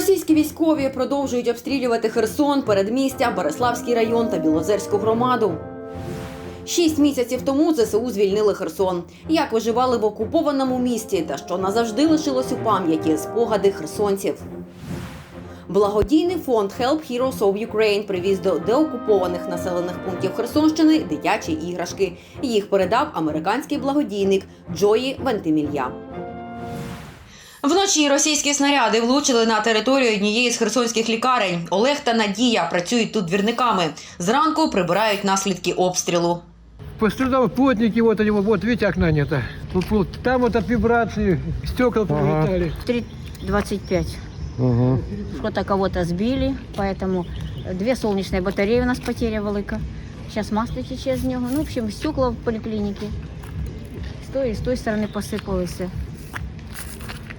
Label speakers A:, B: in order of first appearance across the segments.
A: Російські військові продовжують обстрілювати Херсон, передмістя, Береславський район та Білозерську громаду. Шість місяців тому ЗСУ звільнили Херсон. Як виживали в окупованому місті та що назавжди лишилось у пам'яті спогади херсонців. Благодійний фонд Help Heroes of Ukraine привіз до деокупованих населених пунктів Херсонщини дитячі іграшки. Їх передав американський благодійник Джої Вентимілья. Вночі російські снаряди влучили на територію однієї з херсонських лікарень. Олег та Надія працюють тут двірниками. Зранку прибирають наслідки обстрілу.
B: Пострадал плотники, вот они, вот видите, окна нет. Там вот от вибрации стекла прилетали.
C: 3,25. Что-то кого-то сбили, поэтому две солнечные батареи у нас потеря велика. Сейчас масло тече з нього. Ну, в общем, стекла в поликлинике. З тої, з тої сторони посипалися.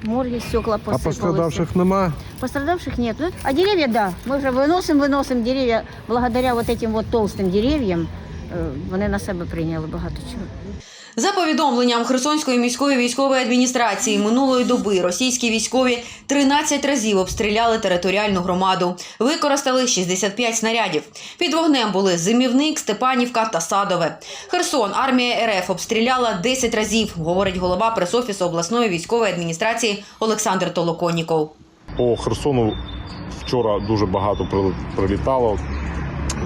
C: Морги, стекла
B: А
C: посипалися.
B: пострадавших нема.
C: Пострадавших нет. Ну, А деревья, да. Мы уже выносим, выносим деревья. Благодаря вот этим вот толстым деревьям е, вони на себе прийняли багато чого.
A: За повідомленням Херсонської міської військової адміністрації минулої доби російські військові 13 разів обстріляли територіальну громаду. Використали 65 снарядів. Під вогнем були Зимівник, Степанівка та Садове. Херсон армія РФ обстріляла 10 разів, говорить голова пресофісу обласної військової адміністрації Олександр Толоконніков.
D: По Херсону вчора дуже багато прилітало.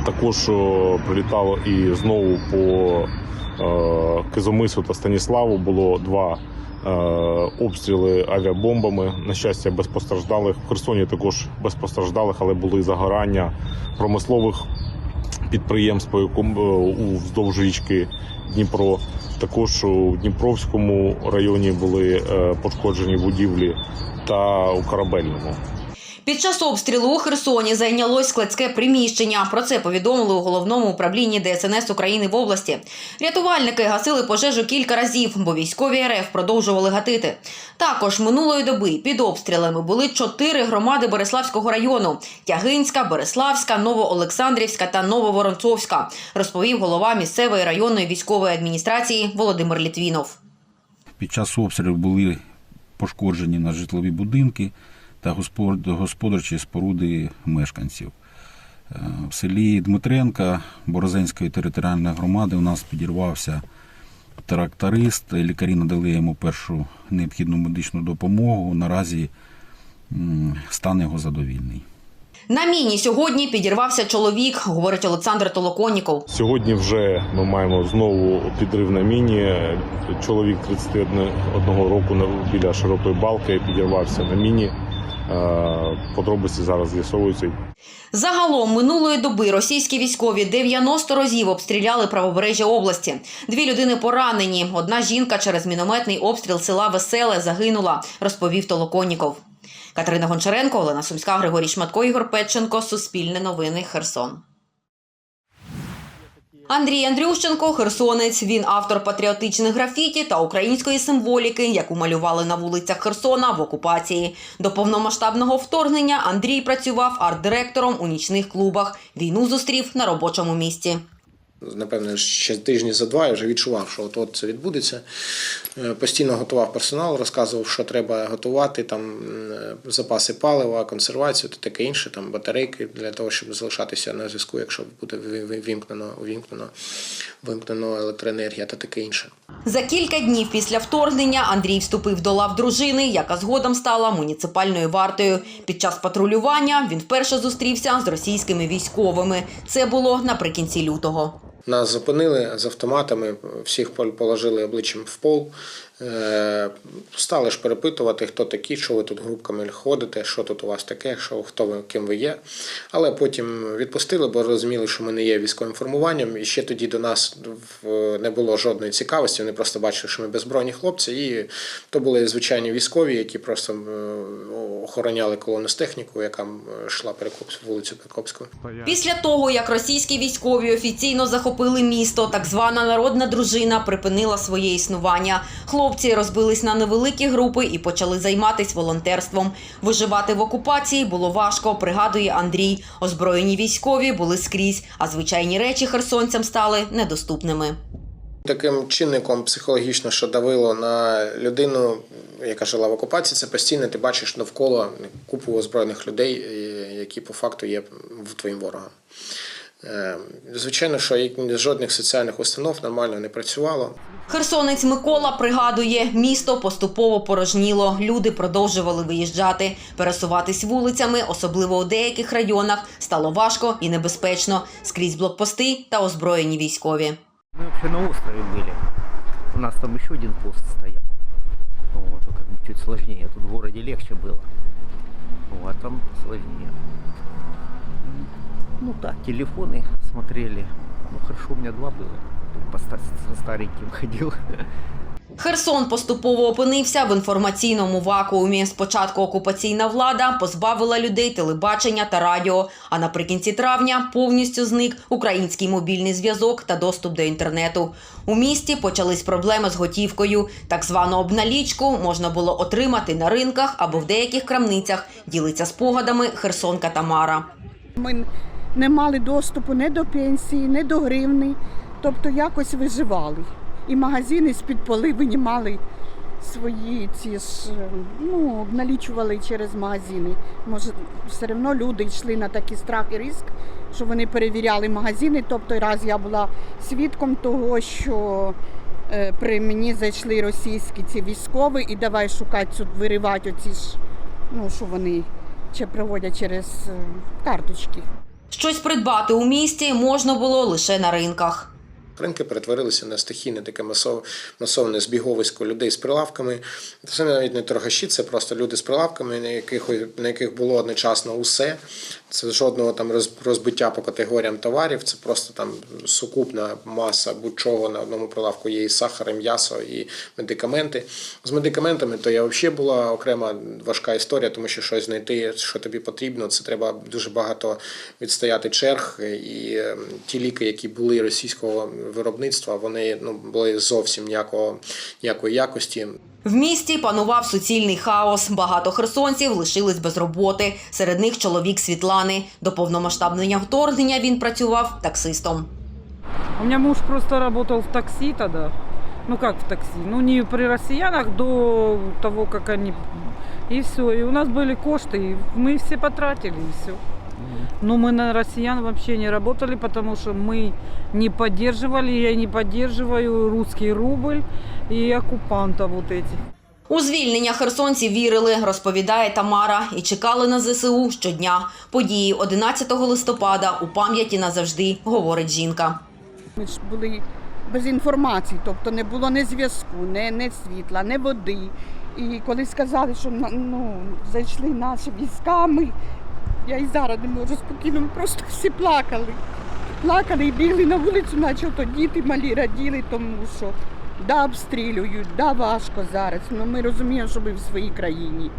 D: Також прилітало і знову по е, Кизомису та Станіславу було два е, обстріли авіабомбами. На щастя, без постраждалих. В Херсоні також без постраждалих, але були загорання промислових підприємств якому- е, вздовж річки Дніпро. Також у Дніпровському районі були е, пошкоджені будівлі та у корабельному.
A: Під час обстрілу у Херсоні зайнялось складське приміщення. Про це повідомили у головному управлінні ДСНС України в області. Рятувальники гасили пожежу кілька разів, бо військові РФ продовжували гатити. Також минулої доби під обстрілами були чотири громади Береславського району: Тягинська, Береславська, Новоолександрівська та Нововоронцовська, розповів голова місцевої районної військової адміністрації Володимир Літвінов.
E: Під час обстрілів були пошкоджені на житлові будинки та господарчі споруди мешканців. Е, В селі Дмитренка Борозенської територіальної громади у нас підірвався тракторист. Лікарі надали йому першу необхідну медичну допомогу. Наразі стан його задовільний.
A: На міні сьогодні підірвався чоловік, говорить Олександр Толоконніков.
D: Сьогодні вже ми маємо знову підрив на міні. Чоловік 31 року біля широкої балки підірвався на міні. Е, Подробиці зараз з'ясовуються.
A: Загалом минулої доби російські військові 90 разів обстріляли правобережжя області. Дві людини поранені. Одна жінка через мінометний обстріл села Веселе загинула, розповів Толоконніков. Катерина Гончаренко, Олена Сумська, Григорій Шматко, Ігор Петченко. Суспільне новини. Херсон. Андрій Андрющенко, херсонець. Він автор патріотичних графіті та української символіки, яку малювали на вулицях Херсона в окупації. До повномасштабного вторгнення Андрій працював арт-директором у нічних клубах. Війну зустрів на робочому місці.
F: Напевне, ще тижні за два я вже відчував, що от, от це відбудеться. Е, Постійно готував персонал, розказував, що треба готувати, там е, запаси палива, консервацію та таке інше, там батарейки для того, щоб залишатися на зв'язку, якщо буде ви- ви- вимкнено, увімкнено, вимкнено електроенергія та таке інше.
A: За кілька днів після вторгнення Андрій вступив до лав дружини, яка згодом стала муніципальною вартою. Під час патрулювання він вперше зустрівся з російськими військовими. Це було наприкінці лютого.
F: Нас зупинили з автоматами, всіх пол- положили обличчям в пол. Е, Стали ж перепитувати, хто такі, що ви тут групками ходите, що тут у вас таке, що хто ви, ким ви є. Але потім відпустили, бо розуміли, що ми не є військовим формуванням. І ще тоді до нас в- не було жодної цікавості. Вони просто бачили, що ми беззбройні хлопці. І то були звичайні військові, які просто е, охороняли колону з техніку, яка йшла Перекопську, вулицю Перекопську.
A: Після того, як російські військові офіційно захопили місто, так звана народна дружина припинила своє існування. Хлопці розбились на невеликі групи і почали займатися волонтерством. Виживати в окупації було важко, пригадує Андрій. Озброєні військові були скрізь, а звичайні речі херсонцям стали недоступними.
F: Таким чинником психологічно, що давило на людину, яка жила в окупації, це постійно ти бачиш навколо купу озброєних людей, які по факту є твоїм ворогом. Е, Звичайно, що як- жодних соціальних установ нормально не працювало.
A: Херсонець Микола пригадує, місто поступово порожніло. Люди продовжували виїжджати. Пересуватись вулицями, особливо у деяких районах, стало важко і небезпечно. Скрізь блокпости та озброєні військові.
G: Мы вообще на острове были. У нас там еще один пост стоял. Вот, то как бы чуть сложнее. Тут в городе легче было. Вот, а там сложнее. Ну так, телефоны смотрели. Ну хорошо, у меня два было. По со стареньким ходил.
A: Херсон поступово опинився в інформаційному вакуумі. Спочатку окупаційна влада позбавила людей телебачення та радіо. А наприкінці травня повністю зник український мобільний зв'язок та доступ до інтернету. У місті почались проблеми з готівкою. Так звану обналічку можна було отримати на ринках або в деяких крамницях. Ділиться спогадами Херсонка Тамара.
H: Ми не мали доступу ні до пенсії, ні до гривни, тобто якось виживали. І магазини з-під поли винімали свої ці ж, ну, обналічували через магазини. Може, все одно люди йшли на такий страх і ризик, що вони перевіряли магазини. Тобто раз я була свідком того, що е, при мені зайшли російські ці військові і давай шукати, виривати оці ж, ну, що вони чи проводять через е, карточки.
A: Щось придбати у місті можна було лише на ринках.
F: Ринки перетворилися на стихійне таке масов, масоване збіговисько людей з прилавками. Це навіть не торгаші, це просто люди з прилавками, на яких, на яких було одночасно усе. Це жодного там роз- розбиття по категоріям товарів, це просто там сукупна маса будь-чого на одному прилавку є і сахар, і м'ясо, і медикаменти. З медикаментами то я взагалі була окрема важка історія, тому що щось знайти, що тобі потрібно, це треба дуже багато відстояти черг. І е, ті ліки, які були російського виробництва, вони ну були зовсім ніякого ніякої якості.
A: В місті панував суцільний хаос. Багато херсонців лишились без роботи. Серед них чоловік Світлани. До повномасштабного вторгнення він працював таксистом.
I: У меня муж просто работал в такси тогда. Ну как в такси? Ну не при россиянах до того, как они... И все. И у нас были кошты, и мы все потратили, и все. Но мы на россиян вообще не работали, потому что мы не поддерживали, я не поддерживаю русский рубль и оккупантов вот этих.
A: У звільнення херсонці вірили, розповідає Тамара, і чекали на ЗСУ щодня. Події 11 листопада у пам'яті назавжди, говорить жінка.
H: Ми ж були без інформації, тобто не було ні зв'язку, ні, ні світла, ні води. І коли сказали, що на- ну, зайшли наші війська, ми, я і зараз не можу спокійно, просто всі плакали. Плакали і бігли на вулицю, наче то діти малі раділи, тому що да, обстрілюють, да, важко зараз. але ми розуміємо, що ми в своїй країні.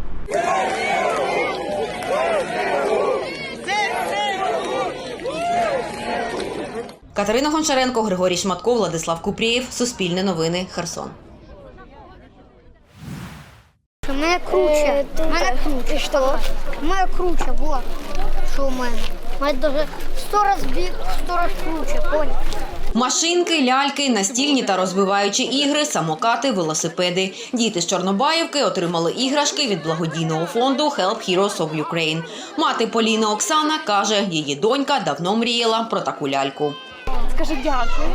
A: Катерина Гончаренко, Григорій Шматко, Владислав Купрієв. Суспільне новини. Херсон.
J: Мене круче. У мене круче. Що? У мене круче було. Що у мене? У мене дуже сто раз біг, сто раз круче, поняв?
A: Машинки, ляльки, настільні та розбиваючі ігри, самокати, велосипеди. Діти з Чорнобаївки отримали іграшки від благодійного фонду Help Heroes of Ukraine. Мати Поліна Оксана каже, її донька давно мріяла про таку ляльку.
K: Скажи дякую.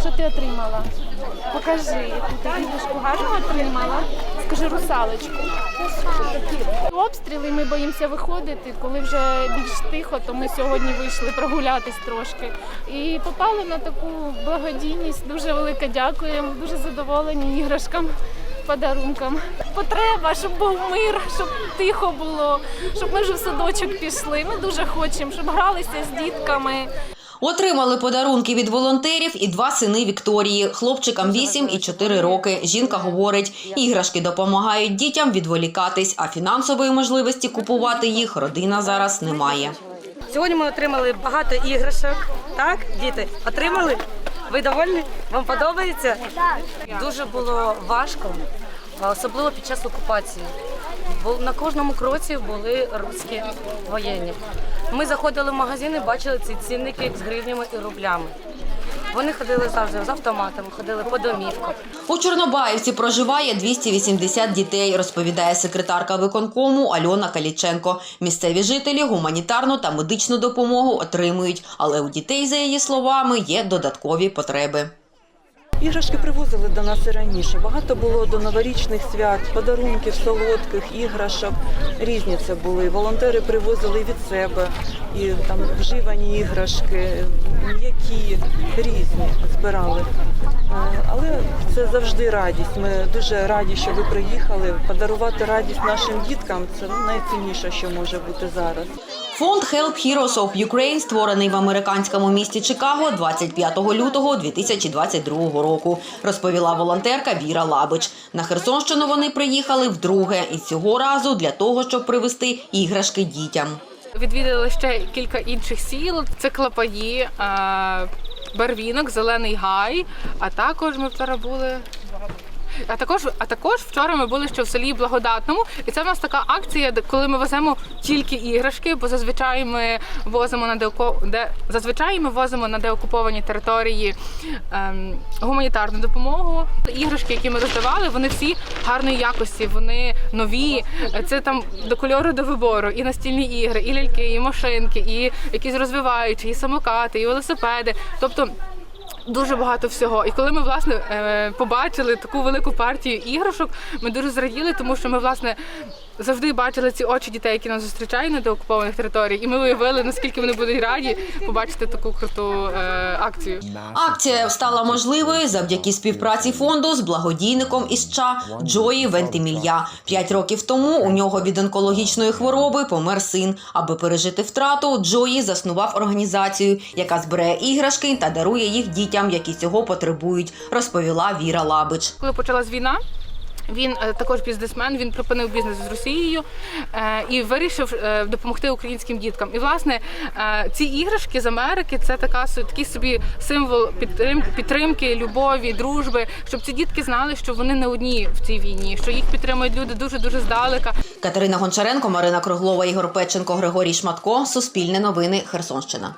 K: Що ти отримала? Покажи, ти іграшку гарно отримала. Скажи русалочку. Обстріли ми боїмося виходити. Коли вже більш тихо, то ми сьогодні вийшли прогулятись трошки. І попали на таку благодійність. Дуже велике дякуємо. Дуже задоволені іграшкам. Подарункам потреба, щоб був мир, щоб тихо було, щоб ми вже в садочок пішли. Ми дуже хочемо, щоб гралися з дітками.
A: Отримали подарунки від волонтерів і два сини Вікторії. Хлопчикам 8 і 4 роки. Жінка говорить, іграшки допомагають дітям відволікатись, а фінансової можливості купувати їх родина зараз не має.
L: Сьогодні ми отримали багато іграшок. Так, діти, отримали? Ви довольні? Вам подобається? Дуже було важко, особливо під час окупації. На кожному кроці були русські воєнні. Ми заходили в магазини, бачили ці цінники з гривнями і рублями. Вони ходили завжди з автоматами, ходили по домівках.
A: У Чорнобаївці проживає 280 дітей, розповідає секретарка виконкому Альона Каліченко. Місцеві жителі гуманітарну та медичну допомогу отримують, але у дітей, за її словами, є додаткові потреби.
M: Іграшки привозили до нас і раніше. Багато було до новорічних свят, подарунків, солодких, іграшок. Різні це були. Волонтери привозили від себе, і там вживані іграшки, м'які, різні збирали. Е, Але це завжди радість. Ми дуже раді, що ви приїхали. Подарувати радість нашим діткам це найцінніше, що може бути зараз.
A: Фонд Help Heroes of Ukraine, створений в американському місті Чикаго 25 лютого 2022 року, розповіла волонтерка Віра Лабич. На Херсонщину вони приїхали вдруге і цього разу для того, щоб привезти іграшки дітям.
K: Відвідали ще кілька інших сіл. Це Клапаї, Барвінок, Зелений Гай. А також ми вчора були. А також, а також вчора ми були ще в селі Благодатному, і це в нас така акція, коли ми веземо тільки іграшки, бо зазвичай ми возимо на деоко... де зазвичай ми возимо на деокуповані території ем, гуманітарну допомогу. Іграшки, які ми роздавали, вони всі гарної якості, вони нові. Це там до кольору до вибору, і настільні ігри, і ляльки, і машинки, і якісь розвиваючі, і самокати, і велосипеди. Тобто. Дуже багато всього. І коли ми власне е, побачили таку велику партію іграшок, ми дуже зраділи, тому що ми власне завжди бачили ці очі дітей, які нас зустрічають на деокупованих територіях, і ми уявили, наскільки вони будуть раді побачити таку круту е, акцію.
A: Акція стала можливою завдяки співпраці фонду з благодійником із США Джої Вентимілья. П'ять років тому у нього від онкологічної хвороби помер син. Аби пережити втрату, Джої заснував організацію, яка збирає іграшки та дарує їх дітям, які цього потребують, розповіла Віра Лабич.
K: Коли почалась війна. Він е, також бізнесмен, він припинив бізнес з Росією е, і вирішив е, допомогти українським діткам. І власне ці іграшки з Америки це така такий собі символ підтримки, любові, дружби, щоб ці дітки знали, що вони не одні в цій війні, що їх підтримують люди дуже дуже здалека.
A: Катерина Гончаренко, Марина Круглова, Ігор Печенко, Григорій Шматко. Суспільне новини. Херсонщина.